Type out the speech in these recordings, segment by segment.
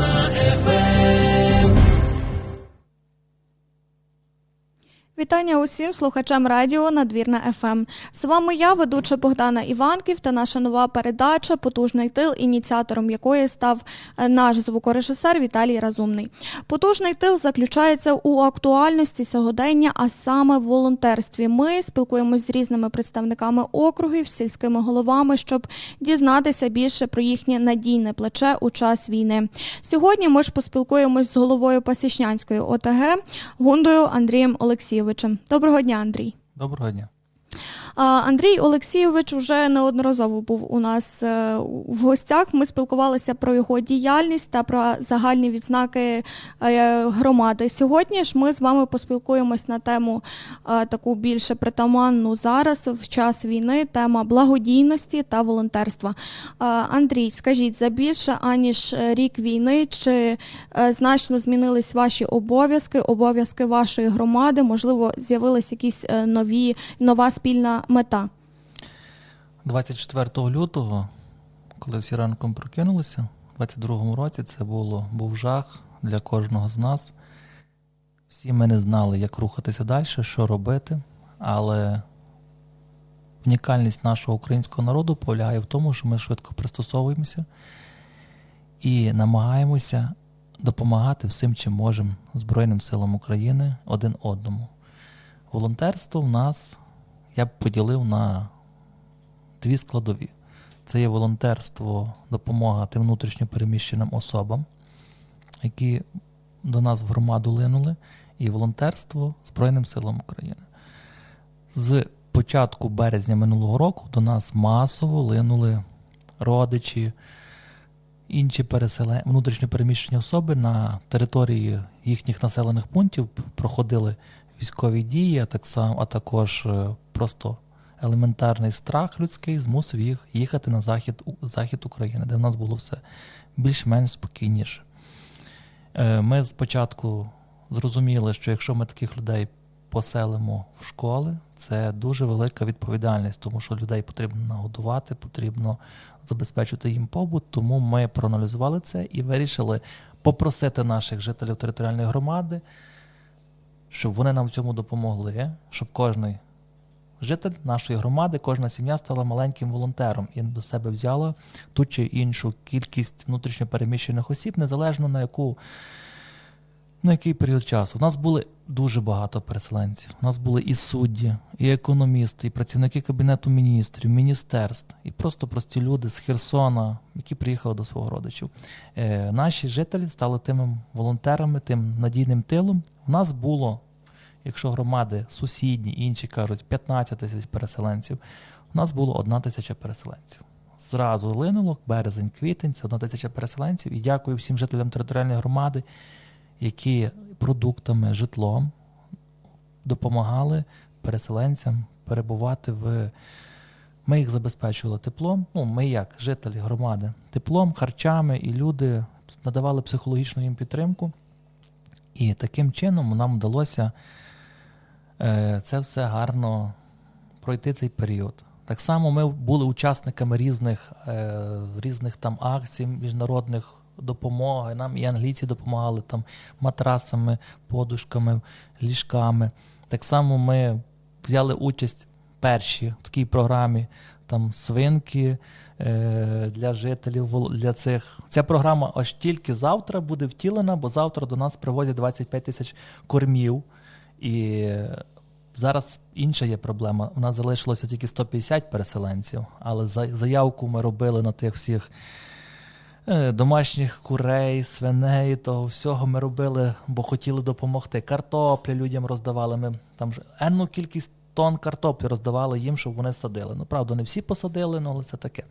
the end. Eh. Вітання усім слухачам радіо Надвірна ФМ. З вами я, ведуча Богдана Іванків, та наша нова передача Потужний тил, ініціатором якої став е, наш звукорежисер Віталій Разумний. Потужний тил заключається у актуальності сьогодення, а саме в волонтерстві. Ми спілкуємось з різними представниками округів, сільськими головами, щоб дізнатися більше про їхнє надійне плече у час війни. Сьогодні ми ж поспілкуємось з головою Пасічнянської ОТГ Гундою Андрієм Олексійовичем. Доброго дня, Андрій. Доброго дня. Андрій Олексійович вже неодноразово був у нас е, в гостях. Ми спілкувалися про його діяльність та про загальні відзнаки е, громади. Сьогодні ж ми з вами поспілкуємось на тему е, таку більше притаманну зараз в час війни. Тема благодійності та волонтерства. Андрій, скажіть за більше аніж рік війни, чи е, значно змінились ваші обов'язки, обов'язки вашої громади? Можливо, з'явились якісь е, нові нова спільна мета. 24 лютого, коли всі ранком прокинулися, у 22-му році це було, був жах для кожного з нас. Всі ми не знали, як рухатися далі, що робити, але унікальність нашого українського народу полягає в тому, що ми швидко пристосовуємося і намагаємося допомагати всім, чим можемо Збройним силам України один одному. Волонтерство в нас я б поділив на дві складові. Це є волонтерство, допомога тим внутрішньо переміщеним особам, які до нас в громаду линули, і волонтерство Збройним силам України. З початку березня минулого року до нас масово линули родичі, інші переселе... внутрішньо переміщені особи на території їхніх населених пунктів проходили військові дії, а так само, а також е, просто елементарний страх людський змусив їх їхати на захід, захід України, де в нас було все більш-менш спокійніше. Е, ми спочатку зрозуміли, що якщо ми таких людей поселимо в школи, це дуже велика відповідальність, тому що людей потрібно нагодувати, потрібно забезпечити їм побут. Тому ми проаналізували це і вирішили попросити наших жителів територіальної громади, щоб вони нам в цьому допомогли, щоб кожний житель нашої громади, кожна сім'я стала маленьким волонтером і до себе взяла ту чи іншу кількість внутрішньопереміщених осіб, незалежно на яку. На який період часу? У нас були дуже багато переселенців. У нас були і судді, і економісти, і працівники Кабінету міністрів, міністерств, і просто прості люди з Херсона, які приїхали до свого родичів. Е, Наші жителі стали тими волонтерами, тим надійним тилом. У нас було якщо громади сусідні, інші кажуть 15 тисяч переселенців, у нас було одна тисяча переселенців. Зразу линуло, березень, квітень, це одна тисяча переселенців. І дякую всім жителям територіальної громади, які продуктами, житлом допомагали переселенцям перебувати в. Ми їх забезпечували теплом. Ну, ми, як жителі громади, теплом, харчами, і люди надавали психологічну їм підтримку. І таким чином нам вдалося це все гарно пройти цей період. Так само ми були учасниками різних е, різних там акцій, міжнародних допомоги. Нам і англійці допомагали там матрасами, подушками, ліжками. Так само ми взяли участь перші в такій програмі там свинки е, для жителів для цих. Ця програма аж тільки завтра буде втілена, бо завтра до нас привозять 25 тисяч кормів. І зараз інша є проблема. У нас залишилося тільки 150 переселенців, але заявку ми робили на тих всіх е, домашніх курей, свиней, того всього ми робили, бо хотіли допомогти. Картоплі людям роздавали. Ми там енну кількість тонн картоплі роздавали їм, щоб вони садили. Ну, правда, не всі посадили, ну, але це таке.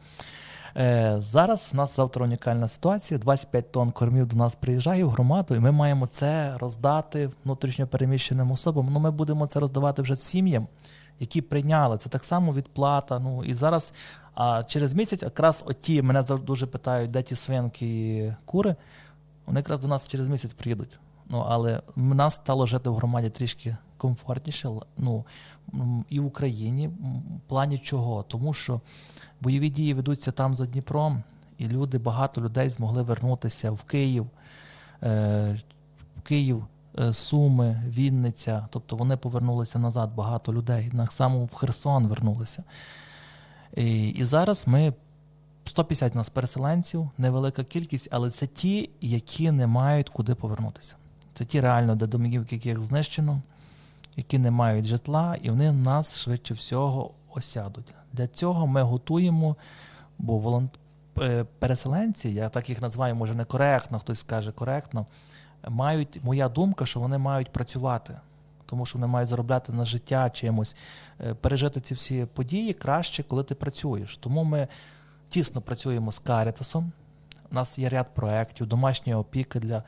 Е, Зараз в нас завтра унікальна ситуація. 25 тонн кормів до нас приїжджає в громаду, і ми маємо це роздати внутрішньо переміщеним особам. Ну, ми будемо це роздавати вже сім'ям, які прийняли. Це так само відплата. Ну і зараз, а через місяць, якраз оті мене завжди дуже питають, де ті свинки і кури. Вони якраз до нас через місяць приїдуть. Ну, але нас стало жити в громаді трішки комфортніше. Ну, і в Україні в плані чого? Тому що бойові дії ведуться там за Дніпром, і люди, багато людей змогли вернутися в Київ, е, в Київ, е, Суми, Вінниця. Тобто вони повернулися назад, багато людей. Так само в Херсон вернулися. І, і зараз ми 150 у нас переселенців, невелика кількість, але це ті, які не мають куди повернутися. Це ті реально, де домівки, яких знищено, які не мають житла, і вони в нас швидше всього осядуть. Для цього ми готуємо, бо волон... е, переселенці, я так їх називаю, може некоректно, хтось скаже коректно, мають, моя думка, що вони мають працювати, тому що вони мають заробляти на життя чимось, Е, пережити ці всі події краще, коли ти працюєш. Тому ми тісно працюємо з Карітасом. У нас є ряд проєктів, домашня опіка для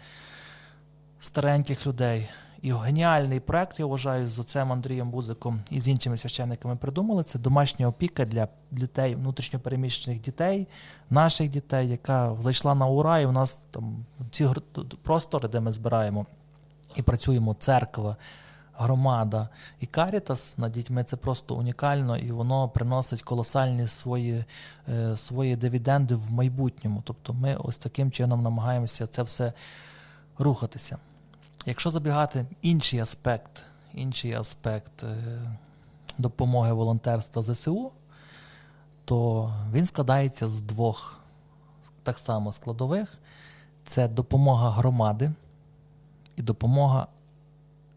стареньких людей. І геніальний проект, я вважаю, з отцем Андрієм Бузиком і з іншими священниками придумали. Це домашня опіка для дітей, внутрішньопереміщених дітей, наших дітей, яка зайшла на ура, і у нас там ці простори, де ми збираємо і працюємо, церква, громада і Карітас над дітьми це просто унікально, і воно приносить колосальні свої, е, свої дивіденди в майбутньому. Тобто ми ось таким чином намагаємося це все рухатися. Якщо забігати інший аспект, інший аспект е, допомоги волонтерства ЗСУ, то він складається з двох так само складових: це допомога громади і допомога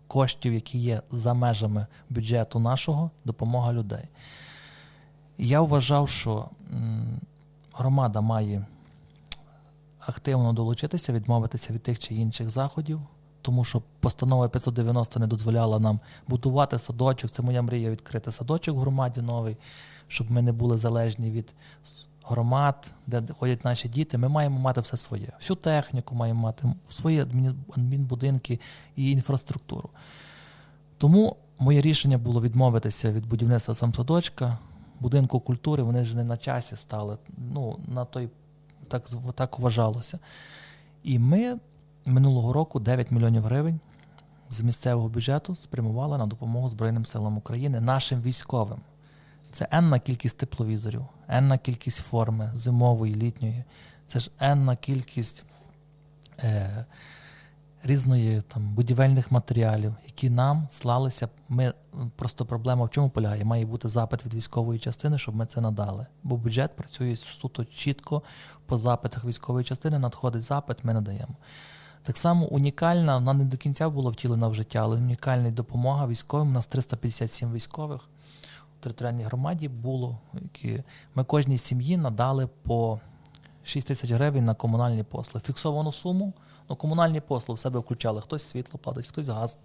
коштів, які є за межами бюджету нашого, допомога людей. Я вважав, що громада має активно долучитися, відмовитися від тих чи інших заходів, тому що постанова 590 не дозволяла нам будувати садочок. Це моя мрія відкрити садочок в громаді новий, щоб ми не були залежні від громад, де ходять наші діти. Ми маємо мати все своє. Всю техніку маємо мати, свої адмінбудинки і інфраструктуру. Тому моє рішення було відмовитися від будівництва сам садочка, будинку культури, вони ж не на часі стали. Ну, на той так, так вважалося. І ми минулого року 9 мільйонів гривень з місцевого бюджету спрямували на допомогу Збройним силам України нашим військовим. Це енна кількість тепловізорів, енна кількість форми зимової, літньої. Це ж енна кількість е, різної там будівельних матеріалів, які нам слалися. Ми просто проблема в чому полягає? Має бути запит від військової частини, щоб ми це надали. Бо бюджет працює суто чітко по запитах військової частини. Надходить запит, ми надаємо. Так само унікальна, вона не до кінця була втілена в життя, але унікальна допомога військовим. У нас 357 військових в територіальній громаді було, які ми кожній сім'ї надали по 6 тисяч гривень на комунальні послуги. Фіксовану суму, ну комунальні послуги в себе включали. Хтось світло платить, хтось газ,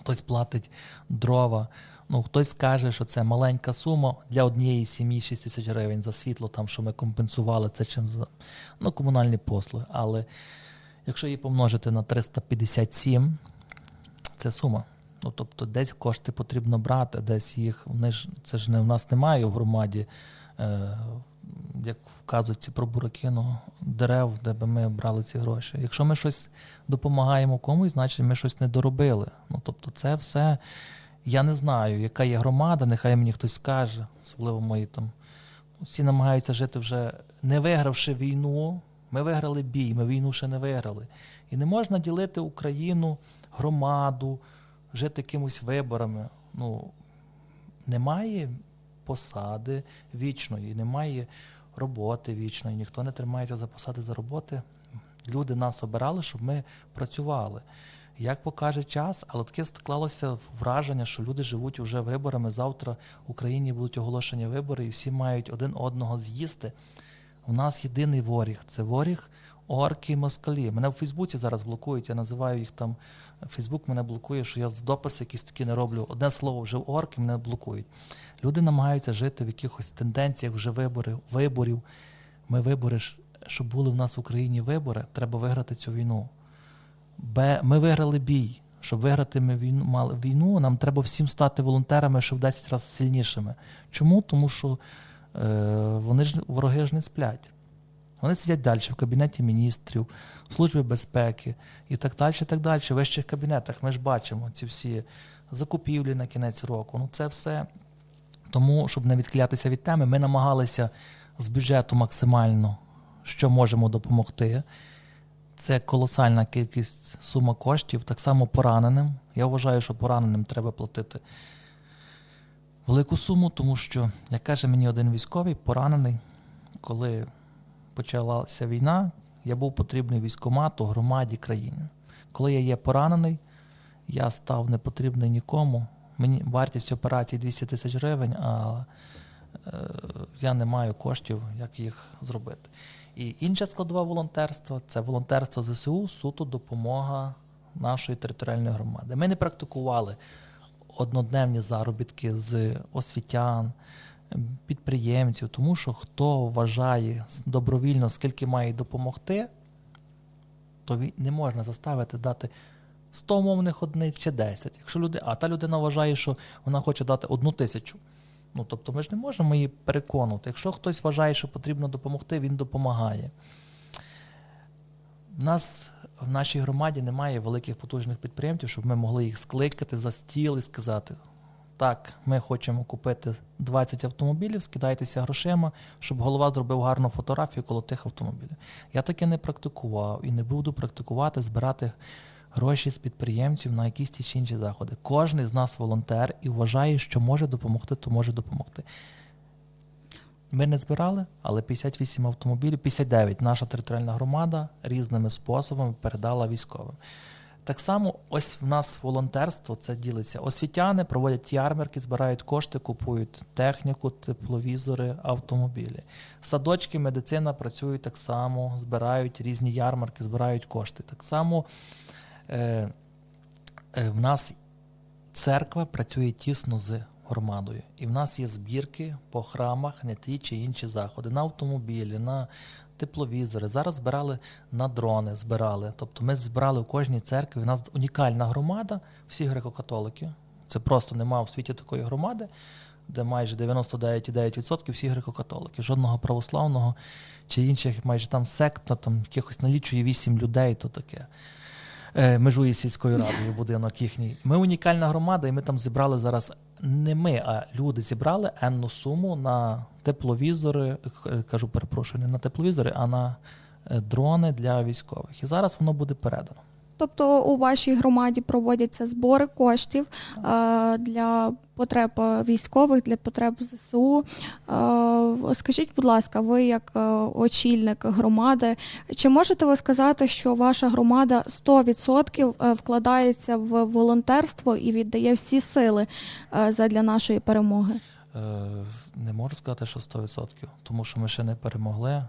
хтось платить дрова. Ну, хтось скаже, що це маленька сума для однієї сім'ї 6 тисяч гривень за світло, там, що ми компенсували це чим за ну, комунальні послуги. Але якщо її помножити на 357, це сума. Ну, тобто десь кошти потрібно брати, десь їх, вони ж, це ж не в нас немає в громаді, е, як вказують ці про буракину, дерев, де би ми брали ці гроші. Якщо ми щось допомагаємо комусь, значить ми щось не доробили. Ну, тобто це все, я не знаю, яка є громада, нехай мені хтось скаже, особливо мої там. Всі намагаються жити вже не вигравши війну. Ми виграли бій, ми війну ще не виграли. І не можна ділити Україну, громаду, жити якимось виборами. Ну, немає посади вічної, немає роботи вічної, ніхто не тримається за посади за роботи. Люди нас обирали, щоб ми працювали. Як покаже час, але таке склалося враження, що люди живуть вже виборами. Завтра в Україні будуть оголошені вибори, і всі мають один одного з'їсти. У нас єдиний воріг це воріг орки і москалі. Мене в Фейсбуці зараз блокують, я називаю їх там. Фейсбук мене блокує, що я з дописи якісь такі не роблю. Одне слово, вже орки мене блокують. Люди намагаються жити в якихось тенденціях вже вибори, виборів. Ми вибори, щоб були в нас в Україні вибори, треба виграти цю війну. Ми виграли бій. Щоб виграти ми війну, мали війну, нам треба всім стати волонтерами, щоб в 10 разів сильнішими. Чому? Тому що вони ж вороги ж не сплять. Вони сидять далі в кабінеті міністрів, в службі безпеки і так далі, так далі. В вищих кабінетах ми ж бачимо ці всі закупівлі на кінець року. Ну це все. Тому, щоб не відклятися від теми, ми намагалися з бюджету максимально що можемо допомогти. Це колосальна кількість сума коштів, так само пораненим. Я вважаю, що пораненим треба платити велику суму, тому що, як каже мені один військовий, поранений, коли почалася війна, я був потрібний військомату, громаді, країні. Коли я є поранений, я став не потрібний нікому. Мені вартість операції 200 тисяч гривень, а е, я не маю коштів, як їх зробити. І інша складова волонтерства це волонтерство ЗСУ, суто допомога нашої територіальної громади. Ми не практикували однодневні заробітки з освітян, підприємців, тому що хто вважає добровільно, скільки має допомогти, то не можна заставити дати 100 мовних одиниць чи 10. Якщо люди, а та людина вважає, що вона хоче дати одну тисячу. Ну, тобто ми ж не можемо її переконувати. Якщо хтось вважає, що потрібно допомогти, він допомагає. У нас в нашій громаді немає великих потужних підприємців, щоб ми могли їх скликати за стіл і сказати: так, ми хочемо купити 20 автомобілів, скидайтеся грошима, щоб голова зробив гарну фотографію коло тих автомобілів. Я таке не практикував і не буду практикувати, збирати гроші з підприємців на якісь ті чи інші заходи. Кожен з нас волонтер і вважає, що може допомогти, то може допомогти. Ми не збирали, але 58 автомобілів, 59 наша територіальна громада різними способами передала військовим. Так само, ось в нас волонтерство це ділиться. Освітяни проводять ярмарки, збирають кошти, купують техніку, тепловізори, автомобілі. Садочки, медицина працюють так само, збирають різні ярмарки, збирають кошти. Так само е, е, в нас церква працює тісно з громадою. І в нас є збірки по храмах на ті чи інші заходи, на автомобілі, на тепловізори. Зараз збирали на дрони, збирали. Тобто ми збирали в кожній церкві. У нас унікальна громада, всі греко-католики. Це просто нема в світі такої громади, де майже 99,9% всі греко-католики. Жодного православного чи інших, майже там секта, там якихось налічує 8 людей, то таке. Е, Межує сільською радою будинок їхній. Ми унікальна громада, і ми там зібрали зараз не ми, а люди зібрали енну суму на тепловізори, е, кажу, перепрошую, не на тепловізори, а на е, дрони для військових. І зараз воно буде передано. Тобто у вашій громаді проводяться збори коштів е, для потреб військових, для потреб ЗСУ. Е, Скажіть, будь ласка, ви як е, очільник громади, чи можете ви сказати, що ваша громада 100% е, вкладається в волонтерство і віддає всі сили задля нашої перемоги? Не можу сказати, що 100%, тому що ми ще не перемогли.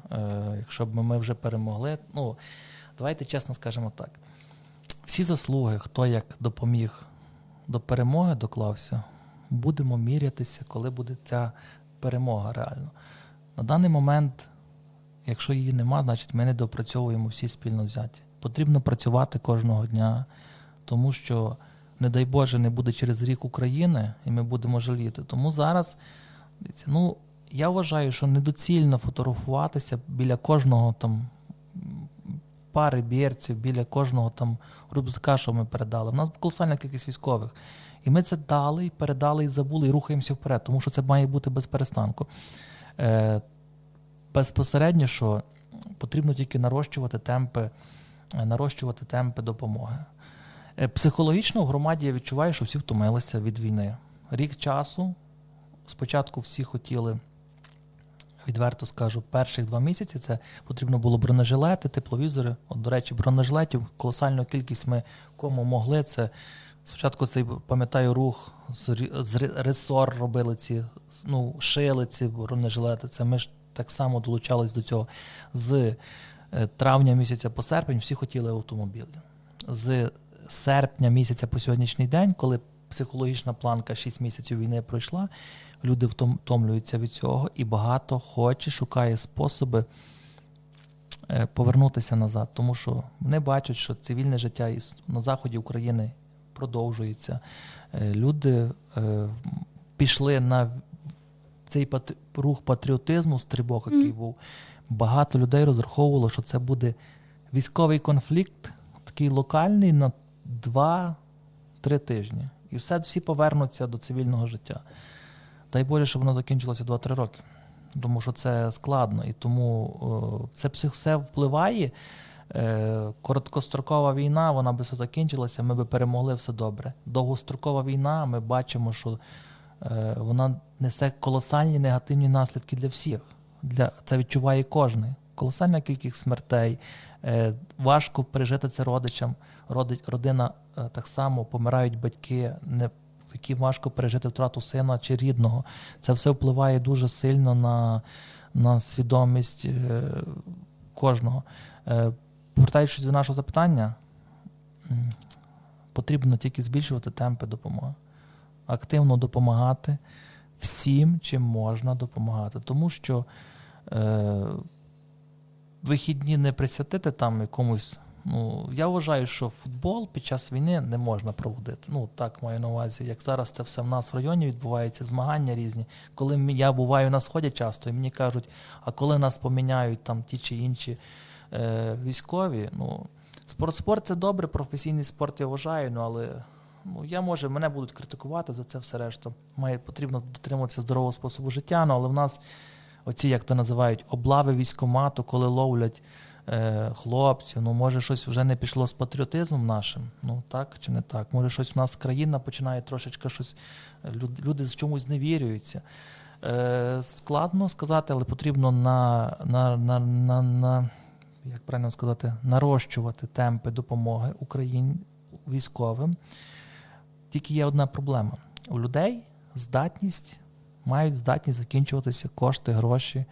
Якщо б ми вже перемогли, ну давайте чесно скажемо так. Всі заслуги, хто як допоміг до перемоги доклався, будемо мірятися, коли буде ця перемога реально. На даний момент, якщо її нема, значить ми не допрацьовуємо всі спільно взяті. Потрібно працювати кожного дня, тому що, не дай Боже, не буде через рік України, і ми будемо жаліти. Тому зараз, ну, я вважаю, що недоцільно фотографуватися біля кожного там пари бірців, біля кожного там рюкзака, що ми передали. У нас колосальна кількість військових. І ми це дали, і передали, і забули, і рухаємося вперед, тому що це має бути без перестанку. Е, безпосередньо, що потрібно тільки нарощувати темпи, е, нарощувати темпи допомоги. Е, психологічно в громаді я відчуваю, що всі втомилися від війни. Рік часу. Спочатку всі хотіли, відверто скажу, перших два місяці це потрібно було бронежилети, тепловізори. От, до речі, бронежилетів колосальну кількість ми кому могли. Це спочатку цей пам'ятаю рух з, ресор робили ці, ну, шили ці бронежилети. Це ми ж так само долучались до цього. З е, травня місяця по серпень всі хотіли автомобілі. З серпня місяця по сьогоднішній день, коли психологічна планка 6 місяців війни пройшла, люди втом- втомлюються від цього, і багато хоче, шукає способи е, повернутися назад, тому що вони бачать, що цивільне життя на заході України продовжується. Е, Люди е, пішли на цей рух патріотизму, стрибок, який був. Багато людей розраховувало, що це буде військовий конфлікт, такий локальний на 2-3 тижні. І все, всі повернуться до цивільного життя. Дай Боже, щоб воно закінчилося 2-3 роки. тому що це складно, і тому е, це все- впливає. Е, Короткострокова війна, вона би все закінчилася, ми би перемогли все добре. Довгострокова війна, ми бачимо, що е, вона несе колосальні негативні наслідки для всіх. Для, це відчуває кожен. Колосальна кількість смертей. Важко пережити це родичам. Роди, родина так само помирають батьки, не, які важко пережити втрату сина чи рідного. Це все впливає дуже сильно на, на свідомість е, кожного. Е, повертаючись до нашого запитання, потрібно тільки збільшувати темпи допомоги, активно допомагати всім, чим можна допомагати. Тому що е, вихідні не присвятити там якомусь. Ну, я вважаю, що футбол під час війни не можна проводити. Ну, так маю на увазі, як зараз це все в нас в районі відбувається, змагання різні. Коли я буваю на сході часто, і мені кажуть, а коли нас поміняють там ті чи інші е, військові, ну, спорт, спорт це добре, професійний спорт я вважаю, ну, але ну, я може, мене будуть критикувати за це все решта. Має потрібно дотримуватися здорового способу життя, ну, але в нас оці, як то називають, облави військомату, коли ловлять е, хлопців, ну може щось вже не пішло з патріотизмом нашим. Ну так чи не так? Може, щось в нас країна починає трошечки щось. е, Люди з чомусь зневірюються. Е, складно сказати, але потрібно на, на, на, на, на як правильно сказати, нарощувати темпи допомоги Україні військовим. Тільки є одна проблема: у людей здатність мають здатність закінчуватися кошти, гроші.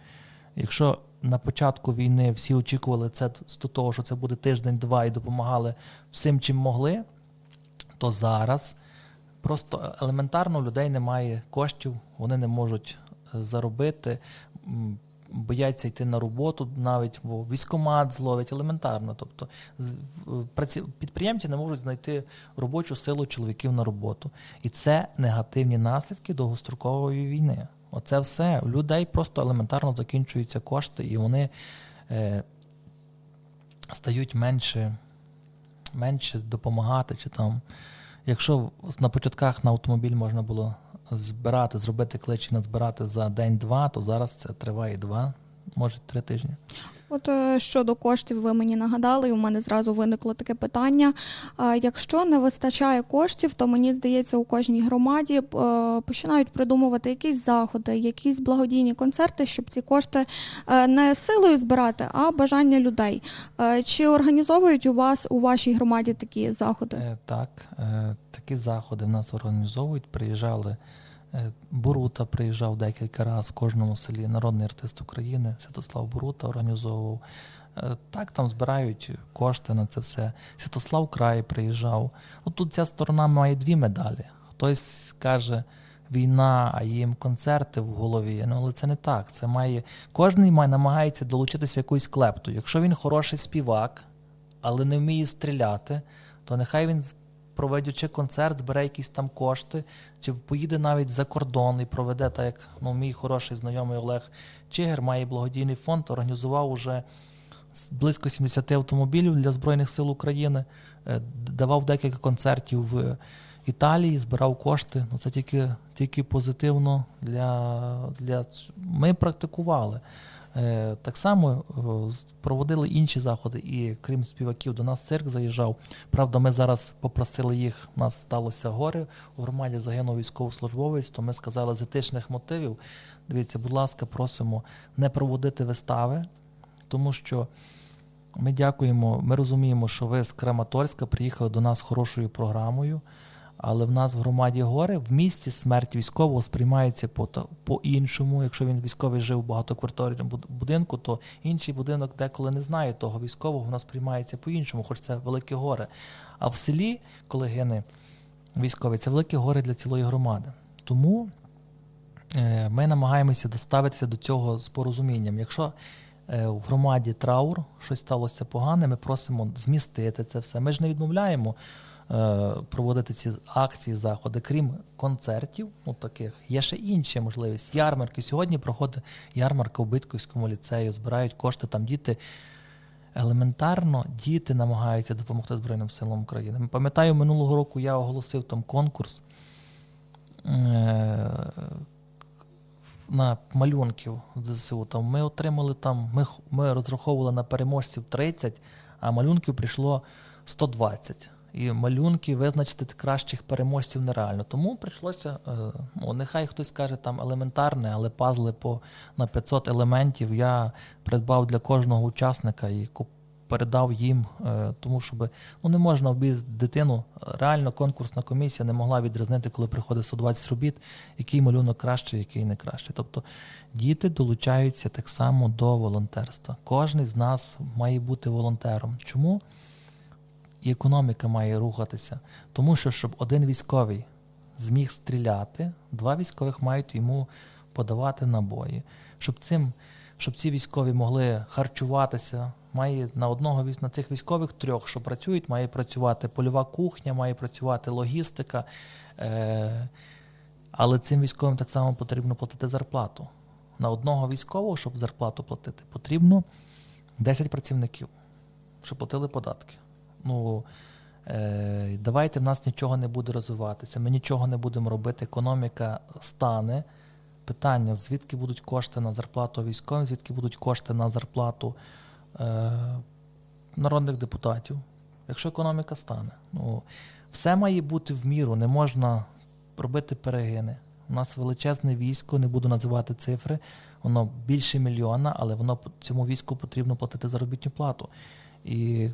Якщо на початку війни всі очікували це до того, що це буде тиждень-два і допомагали всім, чим могли, то зараз просто елементарно у людей немає коштів, вони не можуть е, заробити, бояться йти на роботу навіть, бо військомат зловить елементарно. Тобто з- підприємці не можуть знайти робочу силу чоловіків на роботу. І це негативні наслідки довгострокової війни. Оце все. У людей просто елементарно закінчуються кошти, і вони е, стають менше, менше допомагати. Чи там, якщо на початках на автомобіль можна було збирати, зробити кличі назбирати за день-два, то зараз це триває два, може три тижні. От е, щодо коштів, ви мені нагадали, і у мене зразу виникло таке питання. Якщо не вистачає коштів, то мені здається, у кожній громаді е, починають придумувати якісь заходи, якісь благодійні концерти, щоб ці кошти е, не силою збирати, а бажання людей. Чи організовують у вас у вашій громаді такі заходи? Так, такі заходи в нас організовують. Приїжджали Бурута, приїжджав декілька разів в кожному селі. Народний артист України Святослав Бурута організовував. Е, Так, там збирають кошти на це все. Святослав Край приїжджав. Ну, тут ця сторона має дві медалі. Хтось каже. Війна, а їм концерти в голові. Ну, але це не так. Це має кожен має намагається долучитися якоюсь клепту. Якщо він хороший співак, але не вміє стріляти, то нехай він, проведючи концерт, збере якісь там кошти, чи поїде навіть за кордон і проведе, так як ну, мій хороший знайомий Олег Чигир має благодійний фонд, організував уже близько 70 автомобілів для Збройних сил України, е, давав декілька концертів в Італії, збирав кошти. Ну, це тільки, тільки позитивно для, для... Ми практикували. Е, Так само е, проводили інші заходи, і крім співаків, до нас цирк заїжджав. Правда, ми зараз попросили їх. У нас сталося горе. У громаді загинув військовослужбовець, то ми сказали з етичних мотивів. Дивіться, будь ласка, просимо не проводити вистави, тому що ми дякуємо, ми розуміємо, що ви з Краматорська приїхали до нас хорошою програмою. Але в нас в громаді гори в місті смерть військового сприймається по, та- по-іншому. Якщо він військовий жив у багатоквартирному будинку, то інший будинок деколи не знає того військового, в нас сприймається по-іншому, хоч це великі гори. А в селі, коли гине військовий, це великі гори для цілої громади. Тому е, ми намагаємося доставитися до цього з порозумінням. Якщо е, в громаді траур, щось сталося погане, ми просимо змістити це все. Ми ж не відмовляємо проводити ці акції, заходи, крім концертів, ну таких, є ще інші можливості. Ярмарки. Сьогодні проходить ярмарка у Битківському ліцею, збирають кошти, там діти. Елементарно діти намагаються допомогти Збройним силам України. Пам'ятаю, минулого року я оголосив там конкурс. Е, на малюнків ЗСУ. Там ми отримали там, ми, ми розраховували на переможців 30, а малюнків прийшло 120. І малюнки визначити кращих переможців нереально. Тому прийшлося, е, ну, нехай хтось скаже там елементарне, але пазли по на 500 елементів я придбав для кожного учасника і передав їм, е, тому щоб ну, не можна обідати дитину. Реально конкурсна комісія не могла відрізнити, коли приходить 120 робіт, який малюнок кращий, який не кращий. Тобто діти долучаються так само до волонтерства. Кожен з нас має бути волонтером. Чому? І економіка має рухатися. Тому що, щоб один військовий зміг стріляти, два військових мають йому подавати набої. Щоб, цим, щоб ці військові могли харчуватися, має на одного на цих військових трьох, що працюють, має працювати польова кухня, має працювати логістика. Е- але цим військовим так само потрібно платити зарплату. На одного військового, щоб зарплату платити, потрібно 10 працівників, щоб платили податки. Ну, е, давайте в нас нічого не буде розвиватися, ми нічого не будемо робити, економіка стане. Питання, звідки будуть кошти на зарплату військовим, звідки будуть кошти на зарплату е, народних депутатів, якщо економіка стане. Ну, все має бути в міру, не можна робити перегини. У нас величезне військо, не буду називати цифри, воно більше мільйона, але воно цьому війську потрібно платити заробітну плату. І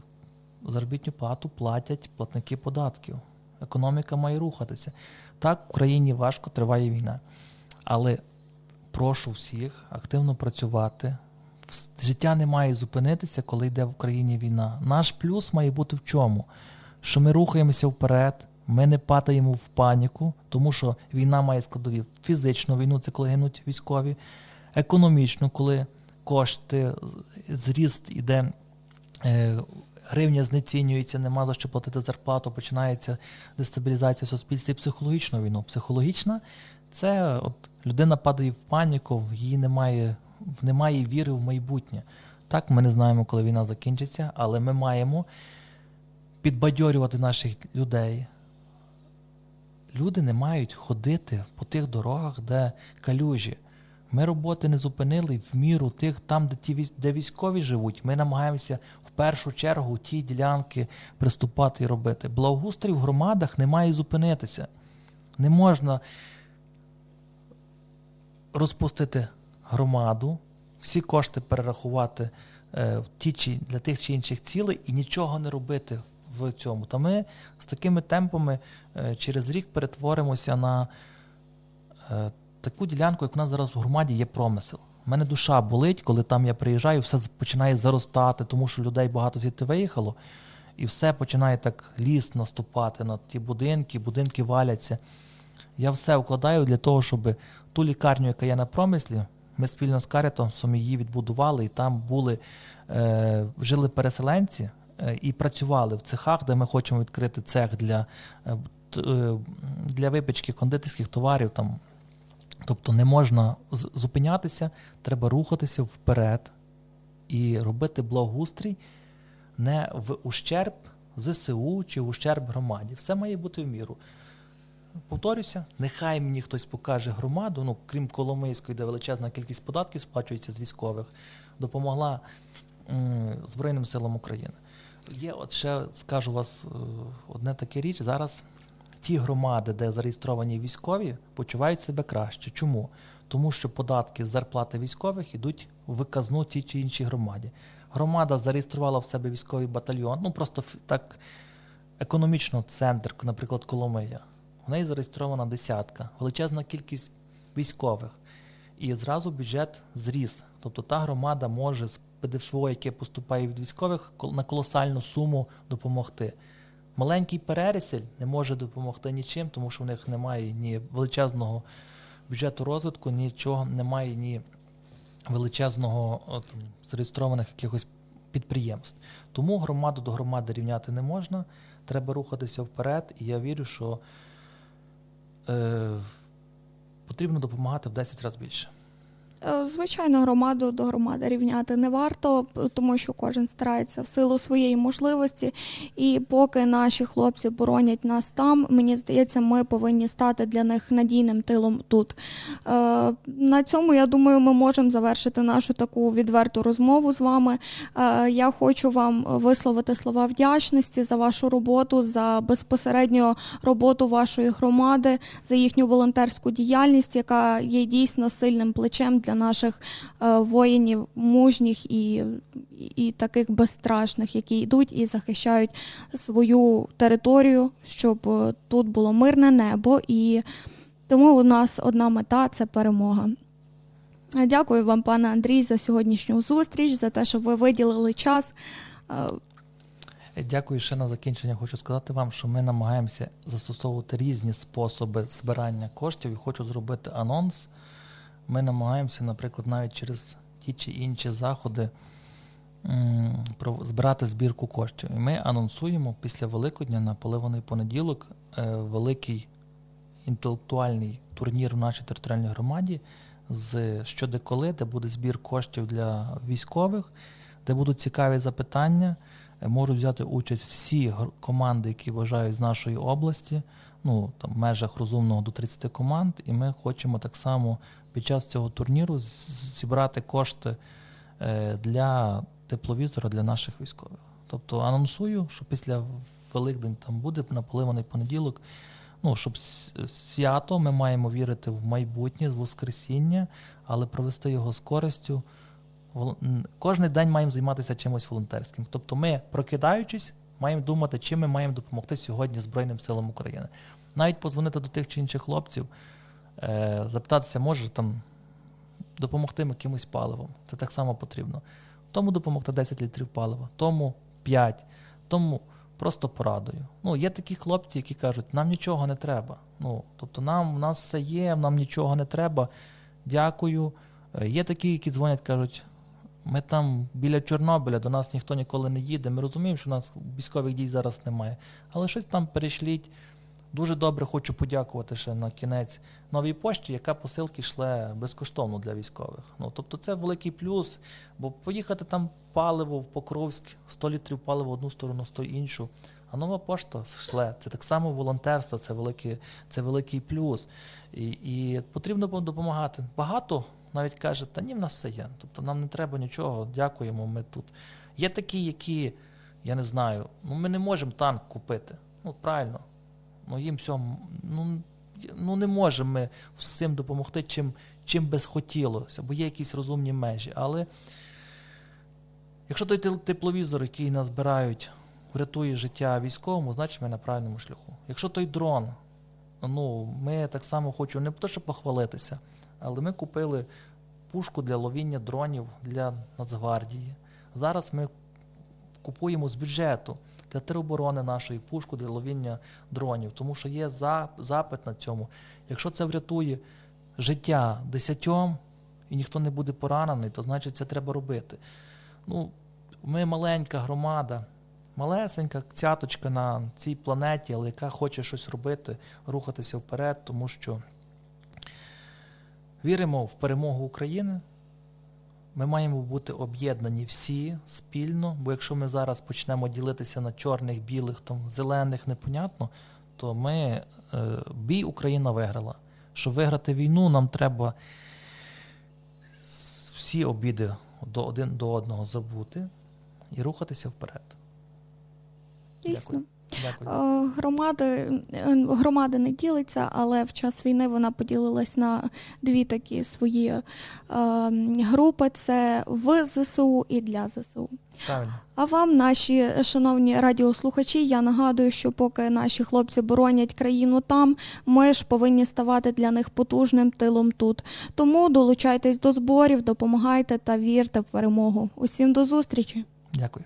заробітну плату платять платники податків. Економіка має рухатися. Так, в країні важко триває війна. Але прошу всіх активно працювати. Життя не має зупинитися, коли йде в країні війна. Наш плюс має бути в чому? Що ми рухаємося вперед, ми не падаємо в паніку, тому що війна має складові фізичну війну, це коли гинуть військові, економічну, коли кошти, зріст іде, е, гривня знецінюється, нема за що платити зарплату, починається дестабілізація суспільства і психологічну війну. Психологічна це от людина падає в паніку, її немає, немає віри в майбутнє. Так, ми не знаємо, коли війна закінчиться, але ми маємо підбадьорювати наших людей. Люди не мають ходити по тих дорогах, де калюжі. Ми роботи не зупинили в міру тих, там, де ті де військові живуть. Ми намагаємося першу чергу ті ділянки приступати і робити. Благоустрій в громадах не має зупинитися. Не можна розпустити громаду, всі кошти перерахувати е, в ті чи для тих чи інших цілей і нічого не робити в цьому. Та ми з такими темпами е, через рік перетворимося на е, таку ділянку, як у нас зараз в громаді є промисел. У мене душа болить, коли там я приїжджаю, все починає заростати, тому що людей багато звідти виїхало, і все починає так ліс наступати на ті будинки, будинки валяться. Я все вкладаю для того, щоб ту лікарню, яка є на промислі, ми спільно з Карітом її відбудували, і там були, е, жили переселенці е, і працювали в цехах, де ми хочемо відкрити цех для, е, е, для випічки кондитерських товарів. Там. Тобто не можна зупинятися, треба рухатися вперед і робити благоустрій не в ущерб ЗСУ чи в ущерб громаді. Все має бути в міру. Повторюся, нехай мені хтось покаже громаду, ну крім Коломийської, де величезна кількість податків сплачується з військових, допомогла м, Збройним силам України. Є, от ще скажу вас е, одне таке річ. Зараз ті громади, де зареєстровані військові, почувають себе краще. Чому? Тому що податки з зарплати військових йдуть в виказну тій чи іншій громаді. Громада зареєструвала в себе військовий батальйон, ну просто так економічно центр, наприклад, Коломия. В неї зареєстрована десятка, величезна кількість військових. І зразу бюджет зріс. Тобто та громада може з ПДФО, яке поступає від військових, на колосальну суму допомогти. Маленький перерісель не може допомогти нічим, тому що в них немає ні величезного бюджету розвитку, нічого немає, ні величезного от, зареєстрованих якихось підприємств. Тому громаду до громади рівняти не можна, треба рухатися вперед, і я вірю, що е, потрібно допомагати в 10 разів більше. Е, Звичайно, громаду до громади рівняти не варто, тому що кожен старається в силу своєї можливості. І поки наші хлопці боронять нас там, мені здається, ми повинні стати для них надійним тилом тут. Е, На цьому я думаю, ми можемо завершити нашу таку відверту розмову з вами. Е, Я хочу вам висловити слова вдячності за вашу роботу, за безпосередньо роботу вашої громади, за їхню волонтерську діяльність, яка є дійсно сильним плечем для наших е, воїнів, мужніх і, і, таких безстрашних, які йдуть і захищають свою територію, щоб е, тут було мирне небо. І тому у нас одна мета це перемога. Е, Дякую вам, пане Андрій, за сьогоднішню зустріч, за те, що ви виділили час. Дякую ще на закінчення. Хочу сказати вам, що ми намагаємося застосовувати різні способи збирання коштів і хочу зробити анонс. Ми намагаємося, наприклад, навіть через ті чи інші заходи збирати збірку коштів. І ми анонсуємо після Великодня на поливаний понеділок е, великий інтелектуальний турнір в нашій територіальній громаді з щодеколи, де буде збір коштів для військових, де будуть цікаві запитання. Е, Можуть взяти участь всі команди, які бажають з нашої області, ну там в межах розумного до 30 команд. І ми хочемо так само під час цього турніру зібрати кошти е, для тепловізора для наших військових. Тобто анонсую, що після Великдень там буде на поливаний понеділок. Ну, щоб свято ми маємо вірити в майбутнє, в Воскресіння, але провести його з користю. Кожний день маємо займатися чимось волонтерським. Тобто ми, прокидаючись, маємо думати, чим ми маємо допомогти сьогодні Збройним силам України. Навіть позвонити до тих чи інших хлопців, е, запитатися, може там допомогти якимось паливом. Це так само потрібно. Тому допомогти 10 літрів палива, тому 5, тому просто порадою. Ну, є такі хлопці, які кажуть, нам нічого не треба. Ну, тобто нам у нас все є, нам нічого не треба. Дякую. Е, Є такі, які дзвонять, кажуть, ми там біля Чорнобиля, до нас ніхто ніколи не їде. Ми розуміємо, що у нас військових дій зараз немає. Але щось там перешліть. Дуже добре хочу подякувати ще на кінець новій пошті, яка посилки йшла безкоштовно для військових. Ну тобто це великий плюс, бо поїхати там паливо в Покровськ, 100 літрів палива в одну сторону, 100 іншу. А нова пошта шле. Це так само волонтерство, це великий, це великий плюс. І, і потрібно допомагати. Багато навіть каже, та ні, в нас все є. Тобто нам не треба нічого, дякуємо, ми тут. Є такі, які, я не знаю, ну ми не можемо танк купити. Ну, правильно. Ну їм все, ну, ну не можемо ми всім допомогти, чим, чим би хотілося, бо є якісь розумні межі. Але якщо той тепловізор, який назбирають, врятує життя військовому, значить ми на правильному шляху. Якщо той дрон, ну ми так само хочемо не те, щоб похвалитися, але ми купили пушку для ловіння дронів для Нацгвардії. Зараз ми купуємо з бюджету для тероборони нашої пушку для ловіння дронів, тому що є запит на цьому. Якщо це врятує життя десятьом і ніхто не буде поранений, то значить це треба робити. Ну, ми маленька громада, малесенька цяточка на цій планеті, але яка хоче щось робити, рухатися вперед, тому що віримо в перемогу України. Ми маємо бути об'єднані всі спільно, бо якщо ми зараз почнемо ділитися на чорних, білих, там, зелених, непонятно, то ми е, бій Україна виграла. Щоб виграти війну, нам треба всі обіди до один до одного забути і рухатися вперед. Дійсно. Дякую. Е, Громади, е, не ділиться, але в час війни вона поділилась на дві такі свої е, групи: це в ЗСУ і для ЗСУ. Правильно. А вам, наші шановні радіослухачі, я нагадую, що поки наші хлопці боронять країну там, ми ж повинні ставати для них потужним тилом тут. Тому долучайтесь до зборів, допомагайте та вірте в перемогу. Усім до зустрічі! Дякую.